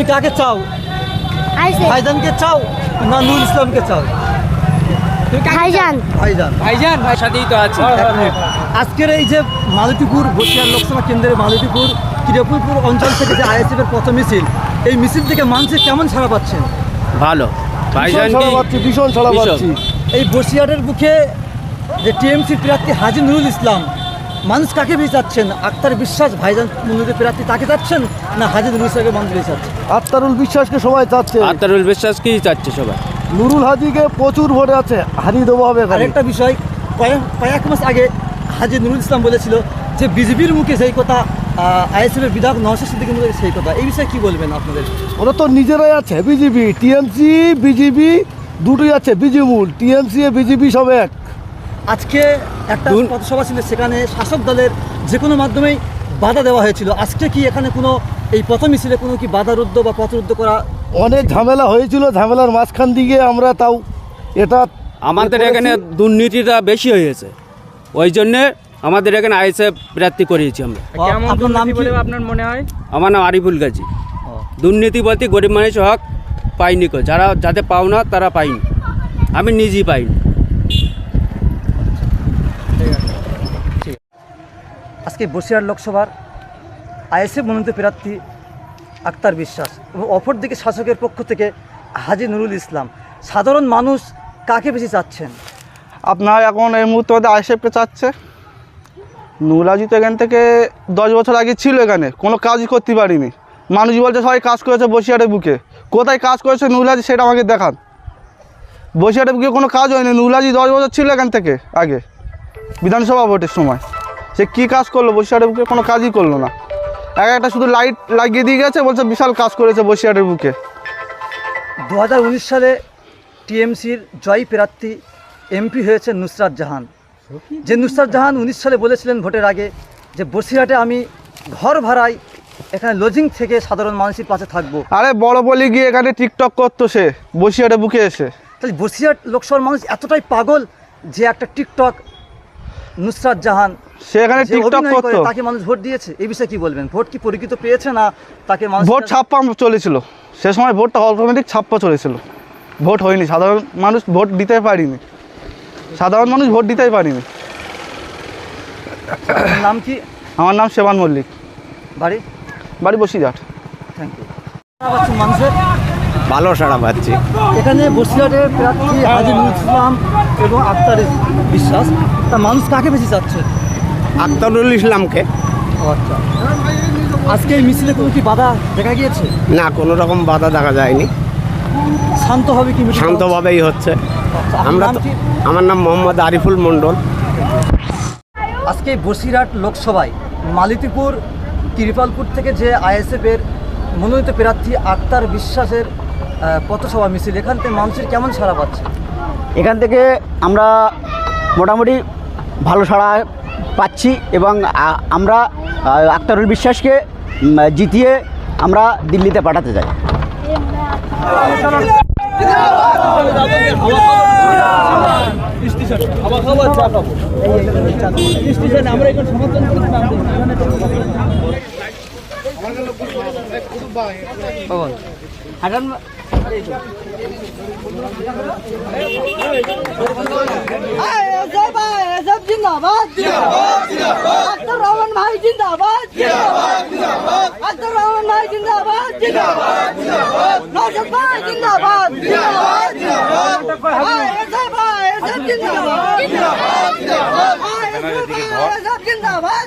তুমি কাকে চাও? আইসে। ভাইজানকে চাও না নুরুল ইসলামকে চাও? ভাইজান। ভাইজান। ভাইজান? ভাই সাথেই তো আছি। আজকের এই যে মালতীপুর বসিয়ার লোকসভা কেন্দ্রের মালতীপুর কিরপুরপুর অঞ্চল থেকে যে আইএসএফ এর প্রথম মিছিল এই মিছিল থেকে মানুষে কেমন ছাড়া পাচ্ছেন? ভালো। ভাইজান ভীষণ ছাড়া পাচ্ছি ভীষণ ছাড়া পাচ্ছি। এই বসিয়ারের বুকে যে টিএমসি প্রার্থী হাজি নুরুল ইসলাম মানুষ কাকে বেশি চাচ্ছেন আক্তার বিশ্বাস ভাইজান মনোনীত প্রার্থী তাকে চাচ্ছেন না হাজি নুরুল ইসলামকে মানুষ চাচ্ছেন আত্মারুল বিশ্বাসকে সবাই চাচ্ছে আক্তারুল বিশ্বাসকেই চাচ্ছে সবাই? নুরুল হাজিকে প্রচুর ভোটে আছে হারিয়ে দেবো হবে। আরেকটা বিষয় কয়েক কয়েক মাস আগে হাজি নুরুল ইসলাম বলেছিল যে বিজেপির মুখে সেই কথা আইএসএফ এর বিধায়ক নওশাদ সিদ্দিকের মুখে সেই কথা। এই বিষয়ে কি বলবেন আপনাদের? ওরা তো নিজেরাই আছে বিজেপি টিএমসি বিজেপি দুটোই আছে বিজেমুল টিএমসি বিজেপি সব এক। আজকে একটা পথসভা ছিল সেখানে শাসক দলের যে কোনো মাধ্যমেই বাধা দেওয়া হয়েছিল। আজকে কি এখানে কোনো এই প্রথম মিছিলে কোনো কি বাধারুদ্ধ বা পথরুদ্ধ করা অনেক ঝামেলা হয়েছিল ঝামেলার মাঝখান দিকে আমরা তাও এটা আমাদের এখানে দুর্নীতিটা বেশি হয়েছে ওই জন্যে আমাদের এখানে আইএসএফ প্রার্থী করিয়েছি আমরা। আপনার নাম কি? আপনার মনে হয়? আমার নাম আরিফুল গাজী। দুর্নীতি বলতে গরিব মানুষ হক পাইনি কো যারা যাতে পাও না তারা পাইনি আমি নিজেই পাইনি। আজকে বসিরহাট লোকসভার আইএসএফ মনোনীত প্রার্থী আক্তার বিশ্বাস এবং অপরদিকে শাসকের পক্ষ থেকে হাজি নুরুল ইসলাম। সাধারণ মানুষ কাকে বেশি চাচ্ছেন? আপনার এখন এই মুহূর্তে মধ্যে আইসেফকে চাচ্ছে। নুরাজি তো এখান থেকে দশ বছর আগে ছিল এখানে, কোনো কাজই করতে পারিনি। মানুষ বলছে, সবাই কাজ করেছে বসিয়ারের বুকে। কোথায় কাজ করেছে নুরাজি সেটা আমাকে দেখান। বসিয়ারের বুকে কোনো কাজ হয়নি। নুরাজি দশ বছর ছিল এখান থেকে আগে, বিধানসভা ভোটের সময়। সে কী কাজ করল? বসিয়ারের বুকে কোনো কাজই করল না। এক একটা শুধু লাইট লাগিয়ে দিয়ে গেছে বলছে বিশাল কাজ করেছে বসিয়ারের বুকে। দু হাজার উনিশ সালে টিএমসির জয়ী প্রার্থী এমপি হয়েছে নুসরাত জাহান। যে নুসরাত জাহান উনিশ সালে বলেছিলেন ভোটের আগে যে বসিরহাটে আমি ঘর ভাড়াই এখানে লজিং থেকে সাধারণ মানুষের পাশে থাকব। আরে বড় বলি গিয়ে এখানে টিকটক করতো সে বসিয়ারের বুকে এসে। তাহলে বসিরহাট লোকসভার মানুষ এতটাই পাগল যে একটা টিকটক নুসরাত জাহান সে এখানে টিকটক করতো। তাকে মানুষ ভোট দিয়েছে এই বিষয়ে কি বলবেন? ভোট কি পরিচিত পেয়েছে না তাকে মানুষ ভোট ছাপ্পা চলেছিল। সে সময় ভোটটা অটোমেটিক ছাপ্পা চলেছিল। ভোট হয়নি। সাধারণ মানুষ ভোট দিতে পারিনি। সাধারণ মানুষ ভোট দিতেই পারিনি। নাম কি? আমার নাম সেবান মল্লিক। বাড়ি? বাড়ি বসিরহাট। থ্যাংক ইউ মানুষের ভালো সাড়া পাচ্ছি এখানে বসিরহাটের প্রার্থী হাজি নুরুল ইসলাম এবং আক্তার বিশ্বাস। তা মানুষ কাকে বেশি চাচ্ছে? আক্তারুল ইসলামকে। আচ্ছা। আজকে এই মিছিলে কোনো কি বাধা দেখা গিয়েছে? না কোনো রকম বাধা দেখা যায়নি। শান্ত হবে কি? শান্তভাবেই হচ্ছে? আচ্ছা, আমরা তো আমার নাম মোহাম্মদ আরিফুল মণ্ডল। আজকে বসিরহাট লোকসভায় মালিতিপুর তিরপালপুর থেকে যে আইএসএফ এর মনোনীত প্রার্থী আক্তার বিশ্বাসের পথসভা মিছিল এখান থেকে মানুষের কেমন সাড়া পাচ্ছে? এখান থেকে আমরা মোটামুটি ভালো সাড়া পাচ্ছি এবং আমরা আক্তারুল বিশ্বাসকে জিতিয়ে আমরা দিল্লিতে পাঠাতে চাই। জিন্দাবাদ আক্তার রহমান ভাই জিন্দাবাদ আক্তার রহমান ভাই জিন্দাবাদ নৌশদ ভাই জিন্দাবাদ এসএফ জিন্দাবাদ এসএফ জিন্দাবাদ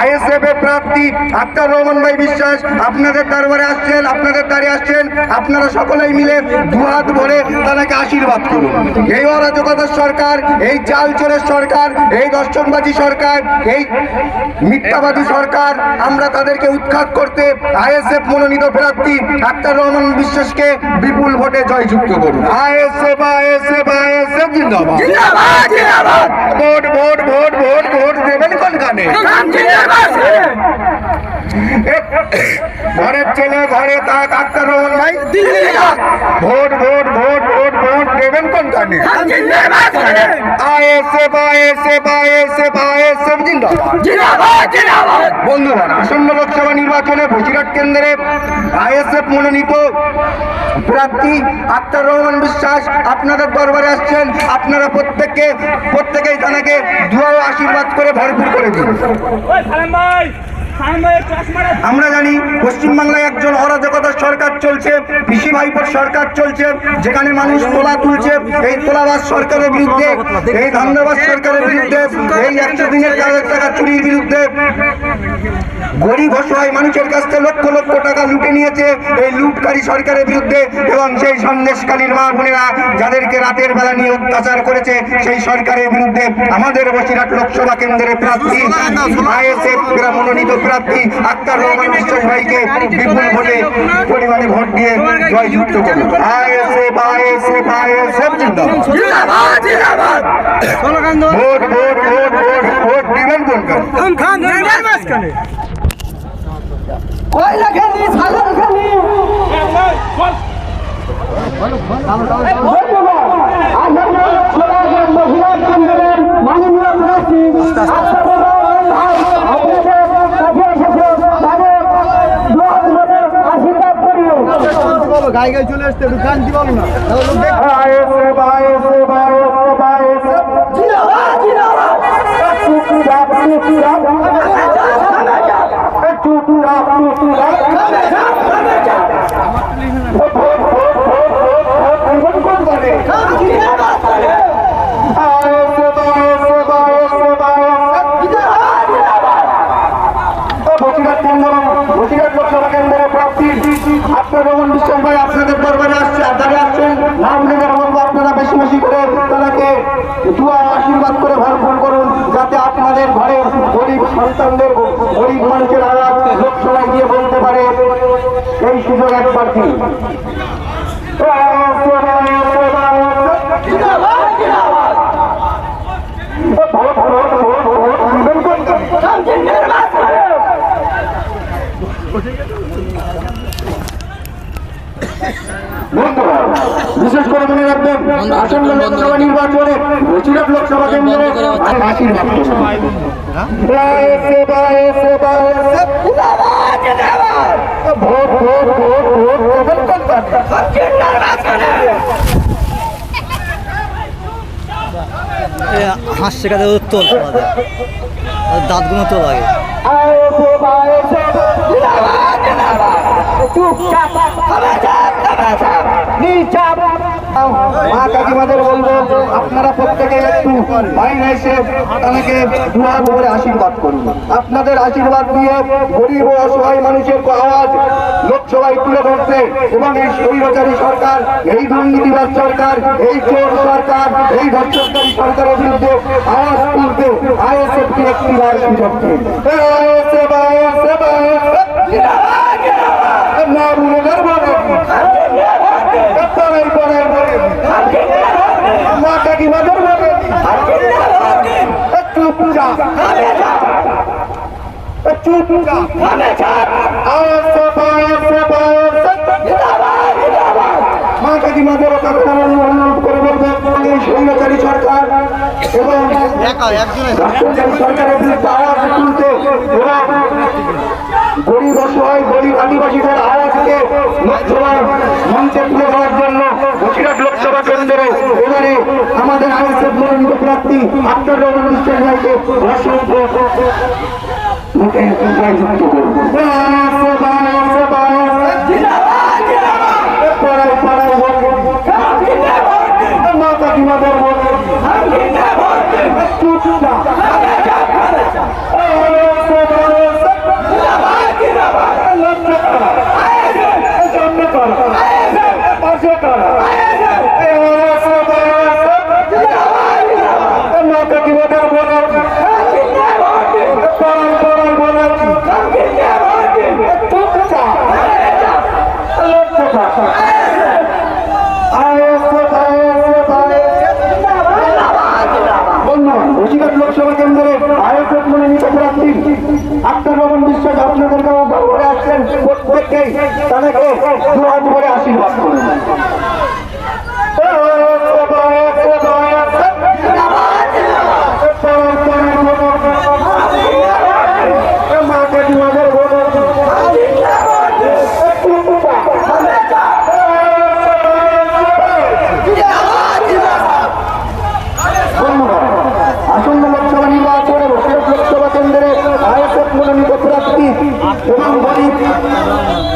আইএসএফ এর প্রার্থী ভাই বিশ্বাস, আপনাদের দরবারে আসছেন, আপনাদের দ্বারে আসছেন, আপনারা সকলেই মিলে দুহাত ভরে তাদেরকে আশীর্বাদ করুন। এই অরাজকতার সরকার এই চাল চোরের সরকার এই দর্শনবাদী সরকার এই মিথ্যাবাদী সরকার আমরা তাদেরকে উৎখাত করতে আইএসএফ মনোনীত প্রার্থী ডাক্তার রহমান বিশ্বাসকে বিপুল ভোটে জয়যুক্ত করুন। আইএসএফ আইএসএফ আইএসএফ জিন্দাবাদ। Vote vote vote vote vote দেবেন কোনখানে? ঘরের ছেলে ঘরে তাক আক্তার রহমান ভাই। Vote vote vote vote. Vote দেবেন কোনখানে আইএসএফ আইএসএফ আইএসএফ আইএসএফ জিন্দাবাদ। বন্ধুগণ আসন্ন লোকসভা নির্বাচনে বসিরহাট কেন্দ্রে আইএসএফ মনোনীত প্রার্থী আক্তার রহমান বিশ্বাস আপনাদের দরবারে আসছেন। আপনারা প্রত্যেককে প্রত্যেকেই তাকে দুয়া আশীর্বাদ করে ভরপুর করে দিন। আমরা জানি পশ্চিমবাংলায় একজন অরাজকতার সরকার চলছে, পিসি ভাইপোর সরকার চলছে, যেখানে মানুষ তোলা তুলছে, এই তোলাবাস সরকারের বিরুদ্ধে, এই ধান্দাবাজ সরকারের বিরুদ্ধে, এই একশো দিনের কাজের টাকা চুরির বিরুদ্ধে। গরিব অসহায় মানুষের কাছ থেকে লক্ষ লক্ষ টাকা লুটে নিয়েছে এই লুটকারী সরকারের বিরুদ্ধে এবং সেই সন্দেশকালীর মা বোনেরা যাদেরকে রাতের বেলা নিয়ে অত্যাচার করেছে, সেই সরকারের বিরুদ্ধে আমাদের বসিরহাট লোকসভা কেন্দ্রের প্রার্থী আইএসএফ মনোনীত প্রার্থী আক্তার রহমান বিশ্বাস ভাইকে বিপুল ভোটে পরিমাণে ভোট দিয়ে জয়যুক্ত করুন আইএসএফ আইএসএফ আইএসএফ জিন্দাবাদ। Vote vote vote vote vote দিবেন কোনখানে কয়লা খালি সাগর খালি গায়ে গায়ে চলে আসতে একটু কান্তি বলো না? আইএসএফ আইএসএফ জিন্দাবাদ জিন্দাবাদ আপনার আপনাদের দরবারে আসছে আপনারা আসছেন, নাম বলব আপনারা বেশি বেশি করে তাদেরকে দুয়া, আশীর্বাদ করে ভরপুর করুন, যাতে আপনাদের ঘরে গরিব সন্তানদের, গরিব মানুষের আওয়াজ লোকসভায় গিয়ে বলতে পারে। এই সুযোগ একবার দিন ভোট ভোট ভোট ভোট দিবেন কোনখানে? বন্ধুরা, বিশেষ করে মনে রাখবেন আসন্ন লোকসভা বসিরহাট লোকসভা কেন্দ্রে বায়েসে, ভোট ভোট ভোট ভোট দেবেন হাঁস শেখাতে ওদের তোল যায় দাঁতগুলো জিন্দাবাদ, জিন্দাবাদ। চুপচাপ। মা কাকিমাদের বলব, আপনারা প্রত্যেকে একটু বাইরে এসে তাদেরকে দুয়ার করে আশীর্বাদ করুন। আপনাদের আশীর্বাদ দিয়ে গরিব ও অসহায় মানুষের আওয়াজ লোকসভায় তুলে ধরতে এবং এই স্বৈরাচারী সরকার, এই দুর্নীতিবাদ সরকার, এই চোর সরকার, এই ধর্ষণকারী সরকারের বিরুদ্ধে আওয়াজ তুলতে একটি বার সুযোগ পড়াই পড়াই পড়ে মা কাকিমাদের বলে চুপচাপ চুপচাপ আইএসএফ আইএসএফ আইএসএফ জিন্দাবাদ জিন্দাবাদ। মা কাকিমাদের কথা অনুরোধ করে বলবেন এই স্বৈরাচারী সরকার এবং সরকারের বিরুদ্ধে আওয়াজ তুলতে এবং গরিব অসহায় গরিব আদিবাসীদের আওয়াজকে লোকসভার মঞ্চে তুলে ধরার জন্য বসিরহাট লোকসভা কেন্দ্রে এবারে আমাদের আইএসএফ মনোনীত প্রার্থী আক্তার রহমান বিশ্বাস ভাইকে অসংখ্য মুখে জয়যুক্ত করব আইএসএফ, আইএসএফ, আইএসএফ, জিন্দাবাদ, জিন্দাবাদ। পাড়ায় পাড়ায় বলব মা কাকিমাদের বলব চুপচাপ বসিরহাট লোকসভা কেন্দ্রে আয়োজক মনোনীত প্রার্থী আক্তার রহমান বিশ্বাস আপনাদের ঘরে আসছেন প্রত্যেককেই তাদেরকে দু হাত ভরে আশীর্বাদ করুন মাকে দুয়াদের ধন্যবাদ আসন্ন লোকসভা নির্বাচনে বসিরহাট লোকসভা কেন্দ্রে আয়োজক মনোনীত প্রার্থী এবং গরিব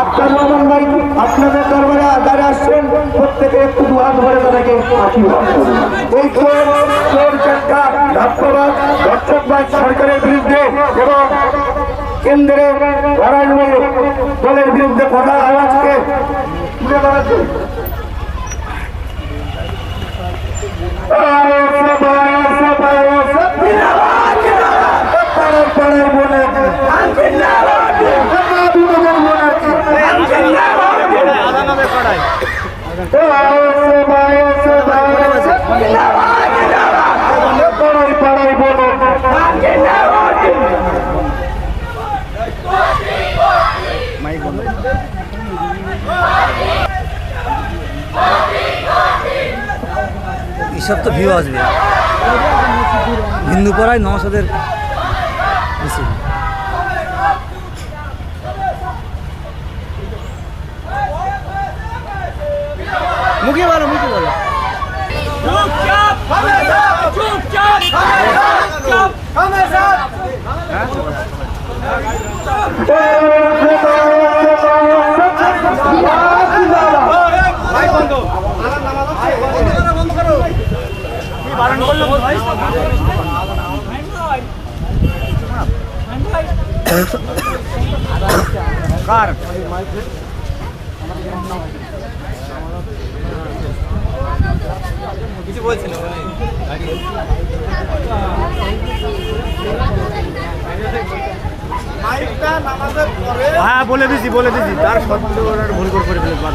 আক্তার রহমান ভাই আপনাদের দরবারে আদারে আসছেন প্রত্যেকে একটু দুহাত আশীর্বাদ করুন এই চোর চাকা ধাপ্পাবাদ দর্শকবাদ সরকারের বিরুদ্ধে এবং কেন্দ্রে লড়াইমূলক দলের বিরুদ্ধে কথা আওয়াজকে তুলে ধরার জন্য এইসব তো ভিউ আসবে। হিন্দু পাড়ায় নশোদের মিছিল মুখে বলো মুখে বলো। হ্যাঁ বলে দিছি বলে দিছি। তার ওরা ভুল করে করে ফেলে বাদ